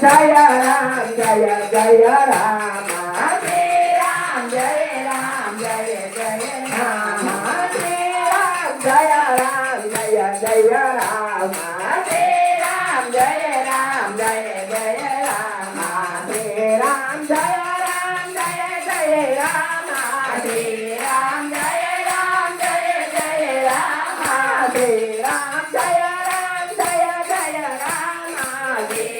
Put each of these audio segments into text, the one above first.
जय राम जय जय राम हरे राम जय राम जय जय राम हरे राम जय राम जय जय राम हरे राम जय राम जय जय राम हरे राम जय राम जय जय राम हरे राम जय राम जय जय राम हरे राम जय राम जय जय राम हरे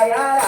ya.